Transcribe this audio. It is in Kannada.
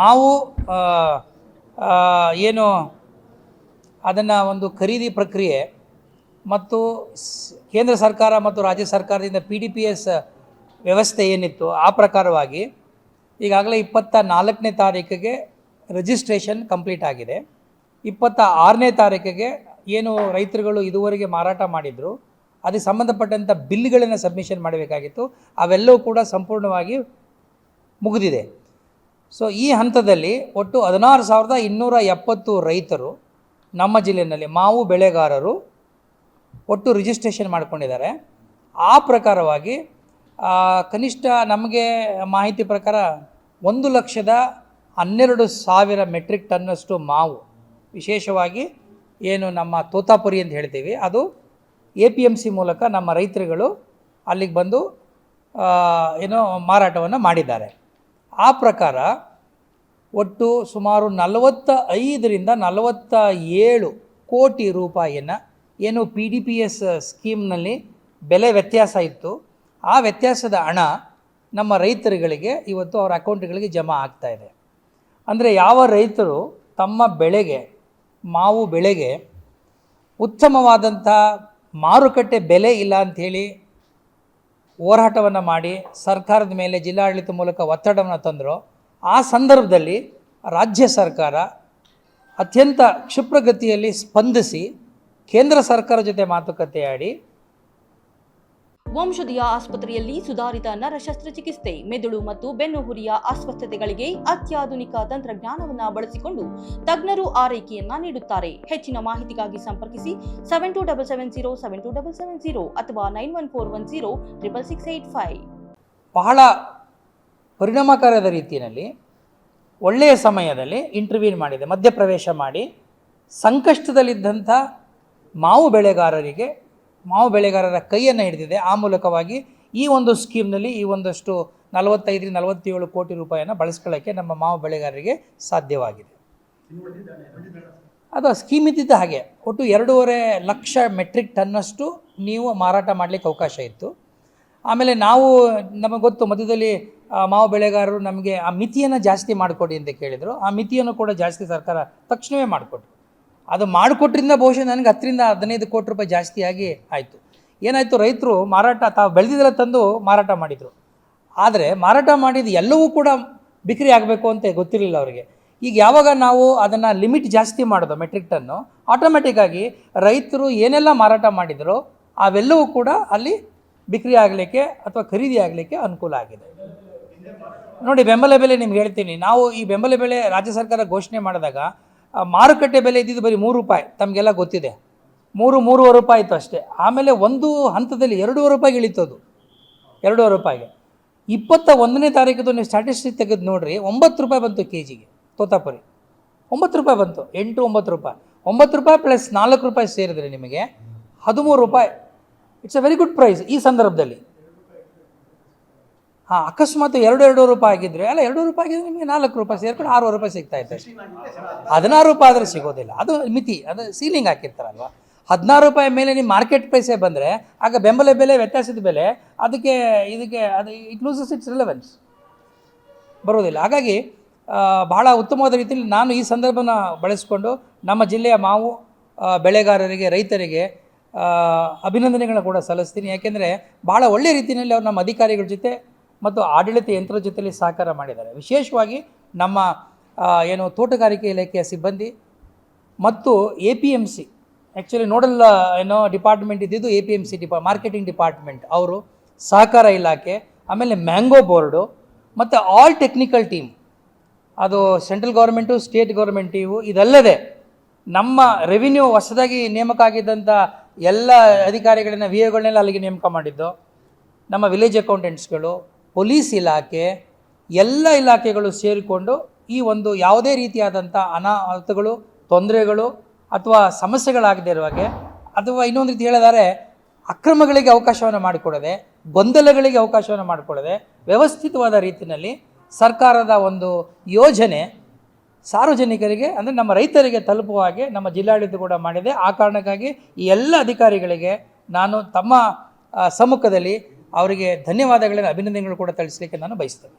ಮಾವು ಏನು, ಅದನ್ನು ಒಂದು ಖರೀದಿ ಪ್ರಕ್ರಿಯೆ ಮತ್ತು ಕೇಂದ್ರ ಸರ್ಕಾರ ಮತ್ತು ರಾಜ್ಯ ಸರ್ಕಾರದಿಂದ ಪಿ ಡಿ ಪಿ ಎಸ್ ವ್ಯವಸ್ಥೆ ಏನಿತ್ತು, ಆ ಪ್ರಕಾರವಾಗಿ ಈಗಾಗಲೇ ಇಪ್ಪತ್ತ ನಾಲ್ಕನೇ ತಾರೀಕಿಗೆ ರಿಜಿಸ್ಟ್ರೇಷನ್ ಕಂಪ್ಲೀಟ್ ಆಗಿದೆ. ಇಪ್ಪತ್ತ ಆರನೇ ತಾರೀಕಿಗೆ ಏನು ರೈತರುಗಳು ಇದುವರೆಗೆ ಮಾರಾಟ ಮಾಡಿದರು ಅದಕ್ಕೆ ಸಂಬಂಧಪಟ್ಟಂಥ ಬಿಲ್ಗಳನ್ನು ಸಬ್ಮಿಷನ್ ಮಾಡಬೇಕಾಗಿತ್ತು, ಅವೆಲ್ಲವೂ ಕೂಡ ಸಂಪೂರ್ಣವಾಗಿ ಮುಗಿದಿದೆ. ಸೊ ಈ ಹಂತದಲ್ಲಿ ಒಟ್ಟು ಹದಿನಾರು ಸಾವಿರದ ಇನ್ನೂರ ಎಪ್ಪತ್ತು ರೈತರು ನಮ್ಮ ಜಿಲ್ಲೆಯಲ್ಲಿ ಮಾವು ಬೆಳೆಗಾರರು ಒಟ್ಟು ರಿಜಿಸ್ಟ್ರೇಷನ್ ಮಾಡ್ಕೊಂಡಿದ್ದಾರೆ. ಆ ಪ್ರಕಾರವಾಗಿ ಕನಿಷ್ಠ ನಮಗೆ ಮಾಹಿತಿ ಪ್ರಕಾರ ಒಂದು ಲಕ್ಷದ ಹನ್ನೆರಡು ಸಾವಿರ ಮೆಟ್ರಿಕ್ ಟನ್ನಷ್ಟು ಮಾವು, ವಿಶೇಷವಾಗಿ ಏನು ನಮ್ಮ ತೋತಾಪುರಿ ಅಂತ ಹೇಳ್ತೀವಿ, ಅದು ಎ ಪಿ ಎಂ ಸಿ ಮೂಲಕ ನಮ್ಮ ರೈತರುಗಳು ಅಲ್ಲಿಗೆ ಬಂದು ಏನೋ ಮಾರಾಟವನ್ನು ಮಾಡಿದ್ದಾರೆ. ಆ ಪ್ರಕಾರ ಒಟ್ಟು ಸುಮಾರು ನಲವತ್ತ ಐದರಿಂದ ನಲವತ್ತ ಏಳು ಕೋಟಿ ರೂಪಾಯಿಯನ್ನು ಏನು ಪಿ ಡಿ ಪಿ ಎಸ್ ಸ್ಕೀಮ್ನಲ್ಲಿ ಬೆಲೆ ವ್ಯತ್ಯಾಸ ಇತ್ತು. ಆ ವ್ಯತ್ಯಾಸದ ಹಣ ನಮ್ಮ ರೈತರುಗಳಿಗೆ ಇವತ್ತು ಅವರ ಅಕೌಂಟ್ಗಳಿಗೆ ಜಮಾ ಆಗ್ತಾ ಇದೆ. ಅಂದರೆ ಯಾವ ರೈತರು ತಮ್ಮ ಬೆಳೆಗೆ, ಮಾವು ಬೆಳೆಗೆ ಉತ್ತಮವಾದಂಥ ಮಾರುಕಟ್ಟೆ ಬೆಲೆ ಇಲ್ಲ ಅಂಥೇಳಿ ಹೋರಾಟವನ್ನು ಮಾಡಿ ಸರ್ಕಾರದ ಮೇಲೆ ಜಿಲ್ಲಾಡಳಿತ ಮೂಲಕ ಒತ್ತಡವನ್ನು ತಂದರು. ಆ ಸಂದರ್ಭದಲ್ಲಿ ರಾಜ್ಯ ಸರ್ಕಾರ ಅತ್ಯಂತ ಕ್ಷಿಪ್ರಗತಿಯಲ್ಲಿ ಸ್ಪಂದಿಸಿ ಕೇಂದ್ರ ಸರ್ಕಾರ ಜೊತೆ ಮಾತುಕತೆ ಆಡಿ ವಂಶದಿಯ ಆಸ್ಪತ್ರೆಯಲ್ಲಿ ಸುಧಾರಿತ ನರ ಶಸ್ತ್ರಚಿಕಿತ್ಸೆ ಮೆದುಳು ಮತ್ತು ಬೆನ್ನುಹುರಿಯ ಅಸ್ವಸ್ಥತೆಗಳಿಗೆ ಅತ್ಯಾಧುನಿಕ ತಂತ್ರಜ್ಞಾನವನ್ನ ಬಳಸಿಕೊಂಡು ತಜ್ಞರು ಆರೈಕೆಯನ್ನ ನೀಡುತ್ತಾರೆ. ಹೆಚ್ಚಿನ ಮಾಹಿತಿಗಾಗಿ ಸಂಪರ್ಕಿಸಿ seven two double seven zero seven two double seven zero ಅಥವಾ nine one four one zero triple six eight five ಬಹಳ ಪರಿಣಾಮಕಾರದ ರೀತಿಯಲ್ಲಿ ಒಳ್ಳೆಯ ಸಮಯದಲ್ಲಿ ಇಂಟರ್ವ್ಯೂನ್ ಮಾಡಿದೆ, ಮಧ್ಯಪ್ರವೇಶ ಮಾಡಿ, ಸಂಕಷ್ಟದಲ್ಲಿದ್ದಂಥ ಮಾವು ಬೆಳೆಗಾರರಿಗೆ ಮಾವು ಬೆಳೆಗಾರರ ಕೈಯನ್ನು ಹಿಡಿದಿದೆ. ಆ ಮೂಲಕವಾಗಿ ಈ ಒಂದು ಸ್ಕೀಮ್ನಲ್ಲಿ ಈ ಒಂದಷ್ಟು ನಲವತ್ತೈದರಿಂದ ನಲವತ್ತೇಳು ಕೋಟಿ ರೂಪಾಯಿಯನ್ನು ಬಳಸ್ಕೊಳ್ಳೋಕ್ಕೆ ನಮ್ಮ ಮಾವು ಬೆಳೆಗಾರರಿಗೆ ಸಾಧ್ಯವಾಗಿದೆ. ಅದು ಸ್ಕೀಮ್ ಇದ್ದಿದ್ದ ಹಾಗೆ. ಒಟ್ಟು ಎರಡೂವರೆ ಲಕ್ಷ ಮೆಟ್ರಿಕ್ ಟನ್ನಷ್ಟು ನೀವು ಮಾರಾಟ ಮಾಡಲಿಕ್ಕೆ ಅವಕಾಶ ಇತ್ತು. ಆಮೇಲೆ ನಾವು, ನಮಗೆ ಗೊತ್ತು, ಮಧ್ಯದಲ್ಲಿ ಮಾವು ಬೆಳೆಗಾರರು ನಮಗೆ ಆ ಮಿತಿಯನ್ನು ಜಾಸ್ತಿ ಮಾಡಿಕೊಡಿ ಅಂತ ಕೇಳಿದರು. ಆ ಮಿತಿಯನ್ನು ಕೂಡ ಜಾಸ್ತಿ ಸರ್ಕಾರ ತಕ್ಷಣವೇ ಮಾಡಿಕೊಟ್ರು. ಅದು ಮಾಡಿಕೊಟ್ರಿಂದ ಬಹುಶಃ ನನಗೆ ಹತ್ತರಿಂದ ಹದಿನೈದು ಕೋಟಿ ರೂಪಾಯಿ ಜಾಸ್ತಿಯಾಗಿ ಆಯಿತು. ಏನಾಯಿತು, ರೈತರು ಮಾರಾಟ, ತಾವು ಬೆಳೆದಿದ್ದೆಲ್ಲ ತಂದು ಮಾರಾಟ ಮಾಡಿದರು. ಆದರೆ ಮಾರಾಟ ಮಾಡಿದ ಎಲ್ಲವೂ ಕೂಡ ಬಿಕ್ರಿ ಆಗಬೇಕು ಅಂತ ಗೊತ್ತಿರಲಿಲ್ಲ ಅವರಿಗೆ. ಈಗ ಯಾವಾಗ ನಾವು ಅದನ್ನು ಲಿಮಿಟ್ ಜಾಸ್ತಿ ಮಾಡೋದು, ಮೆಟ್ರಿಕ್ ಟನ್ನು ಆಟೋಮೆಟಿಕ್ಕಾಗಿ ರೈತರು ಏನೆಲ್ಲ ಮಾರಾಟ ಮಾಡಿದರೋ, ಅವೆಲ್ಲವೂ ಕೂಡ ಅಲ್ಲಿ ಬಿಕ್ರಿ ಆಗಲಿಕ್ಕೆ ಅಥವಾ ಖರೀದಿ ಆಗಲಿಕ್ಕೆ ಅನುಕೂಲ ಆಗಿದೆ. ನೋಡಿ, ಬೆಂಬಲ ಬೆಲೆ ನಿಮ್ಗೆ ಹೇಳ್ತೀನಿ. ನಾವು ಈ ಬೆಂಬಲ ಬೆಲೆ ರಾಜ್ಯ ಸರ್ಕಾರ ಘೋಷಣೆ ಮಾಡಿದಾಗ ಮಾರುಕಟ್ಟೆ ಬೆಲೆ ಇದ್ದಿದ್ದು ಬರೀ ಮೂರು ರೂಪಾಯಿ. ತಮಗೆಲ್ಲ ಗೊತ್ತಿದೆ. ಮೂರು, ಮೂರುವರೆ ರೂಪಾಯಿ ಇತ್ತು ಅಷ್ಟೇ. ಆಮೇಲೆ ಒಂದು ಹಂತದಲ್ಲಿ ಎರಡೂವರೆ ರೂಪಾಯಿಗೆ ಇಳಿತದು. ಎರಡೂವರೆ ರೂಪಾಯಿಗೆ. ಇಪ್ಪತ್ತ ಒಂದನೇ ತಾರೀಕಿದು ನೀವು ಸ್ಟ್ಯಾಟಿಸ್ಟಿಕ್ ತೆಗೆದು ನೋಡಿರಿ, ಒಂಬತ್ತು ರೂಪಾಯಿ ಬಂತು ಕೆ ಜಿಗೆ ತೋತಾಪುರಿ. ಒಂಬತ್ತು ರೂಪಾಯಿ ಬಂತು, ಎಂಟು, ಒಂಬತ್ತು ರೂಪಾಯಿ. ಒಂಬತ್ತು ರೂಪಾಯಿ ಪ್ಲಸ್ ನಾಲ್ಕು ರೂಪಾಯಿ ಸೇರಿದ್ರೆ ನಿಮಗೆ ಹದಿಮೂರು ರೂಪಾಯಿ. It's a very good price ಈ ಸಂದರ್ಭದಲ್ಲಿ. ಹಾಂ, ಅಕಸ್ಮಾತ್ ಎರಡು ಎರಡು ರೂಪಾಯಿ ಆಗಿದ್ರೆ, ಅಲ್ಲ ಎರಡು ರೂಪಾಯಿ ಆಗಿದ್ರೆ ನಿಮಗೆ ನಾಲ್ಕು ರೂಪಾಯಿ ಸೇರ್ಕೊಂಡು ಆರು ರೂಪಾಯಿ ಸಿಗ್ತಾ ಇದೆ ಹದಿನಾರು ರೂಪಾಯಿ ಆದರೆ ಸಿಗೋದಿಲ್ಲ. ಅದು ಮಿತಿ, ಅದು ಸೀಲಿಂಗ್ ಹಾಕಿರ್ತಾರಲ್ವ? ಹದಿನಾರು ರೂಪಾಯಿ ಮೇಲೆ ನಿಮ್ಮ ಮಾರ್ಕೆಟ್ ಪ್ರೈಸೇ ಬಂದರೆ, ಆಗ ಬೆಂಬಲ ಬೆಲೆ, ವ್ಯತ್ಯಾಸದ ಬೆಲೆ, ಅದಕ್ಕೆ ಇದಕ್ಕೆ, ಅದು ಇಟ್ ಲೂಸಸ್ ಇಟ್ಸ್ ರಿಲೆವೆನ್ಸ್ ಬರೋದಿಲ್ಲ ಹಾಗಾಗಿ ಬಹಳ ಉತ್ತಮವಾದ ರೀತಿಯಲ್ಲಿ ನಾನು ಈ ಸಂದರ್ಭನ ಬಳಸಿಕೊಂಡು ನಮ್ಮ ಜಿಲ್ಲೆಯ ಮಾವು ಬೆಳೆಗಾರರಿಗೆ, ರೈತರಿಗೆ ಅಭಿನಂದನೆಗಳನ್ನ ಕೂಡ ಸಲ್ಲಿಸ್ತೀನಿ. ಯಾಕೆಂದರೆ ಭಾಳ ಒಳ್ಳೆಯ ರೀತಿಯಲ್ಲಿ ಅವರು ನಮ್ಮ ಅಧಿಕಾರಿಗಳ ಜೊತೆ ಮತ್ತು ಆಡಳಿತ ಯಂತ್ರದ ಜೊತೆಯಲ್ಲಿ ಸಹಕಾರ ಮಾಡಿದ್ದಾರೆ. ವಿಶೇಷವಾಗಿ ನಮ್ಮ ಏನು ತೋಟಗಾರಿಕೆ ಇಲಾಖೆಯ ಸಿಬ್ಬಂದಿ ಮತ್ತು A P M C actually nodal ಏನೋ ಡಿಪಾರ್ಟ್ಮೆಂಟ್ ಇದ್ದಿದ್ದು ಎ ಪಿ ಎಂ ಸಿ ಡಿಪಾ ಮಾರ್ಕೆಟಿಂಗ್ ಡಿಪಾರ್ಟ್ಮೆಂಟ್ ಅವರು ಸಹಕಾರ ಇಲಾಖೆ, ಆಮೇಲೆ ಮ್ಯಾಂಗೋ ಬೋರ್ಡು ಮತ್ತು ಆಲ್ ಟೆಕ್ನಿಕಲ್ ಟೀಮ್ ಅದು ಸೆಂಟ್ರಲ್ ಗೌರ್ಮೆಂಟು ಸ್ಟೇಟ್ ಗೌರ್ಮೆಂಟ್ ಇವು ಇದಲ್ಲದೆ ನಮ್ಮ ರೆವಿನ್ಯೂ ಹೊಸದಾಗಿ ನೇಮಕ ಆಗಿದ್ದಂಥ ಎಲ್ಲ ಅಧಿಕಾರಿಗಳನ್ನ ವಿ ಎಗಳನ್ನೆಲ್ಲ ಅಲ್ಲಿಗೆ ನೇಮಕ ಮಾಡಿದ್ದು. ನಮ್ಮ ವಿಲೇಜ್ ಅಕೌಂಟೆಂಟ್ಸ್ಗಳು ಪೊಲೀಸ್ ಇಲಾಖೆ ಎಲ್ಲ ಇಲಾಖೆಗಳು ಸೇರಿಕೊಂಡು ಈ ಒಂದು ಯಾವುದೇ ರೀತಿಯಾದಂಥ ಅನಾಹುತಗಳು, ತೊಂದರೆಗಳು ಅಥವಾ ಸಮಸ್ಯೆಗಳಾಗದೇ ಇರುವಾಗೆ ಅಥವಾ ಇನ್ನೊಂದು ರೀತಿ ಹೇಳಿದರೆ ಅಕ್ರಮಗಳಿಗೆ ಅವಕಾಶವನ್ನು ಮಾಡಿಕೊಡದೆ, ಗೊಂದಲಗಳಿಗೆ ಅವಕಾಶವನ್ನು ಮಾಡಿಕೊಡದೆ ವ್ಯವಸ್ಥಿತವಾದ ರೀತಿಯಲ್ಲಿ ಸರ್ಕಾರದ ಒಂದು ಯೋಜನೆ ಸಾರ್ವಜನಿಕರಿಗೆ ಅಂದರೆ ನಮ್ಮ ರೈತರಿಗೆ ತಲುಪುವ ಹಾಗೆ ನಮ್ಮ ಜಿಲ್ಲಾಡಳಿತ ಕೂಡ ಮಾಡಿದೆ. ಆ ಕಾರಣಕ್ಕಾಗಿ ಈ ಎಲ್ಲ ಅಧಿಕಾರಿಗಳಿಗೆ ನಾನು ತಮ್ಮ ಸಮ್ಮುಖದಲ್ಲಿ ಅವರಿಗೆ ಧನ್ಯವಾದಗಳನ್ನು ಅಭಿನಂದನೆಗಳು ಕೂಡ ತಿಳಿಸಲಿಕ್ಕೆ ನಾನು ಬಯಸ್ತೇನೆ.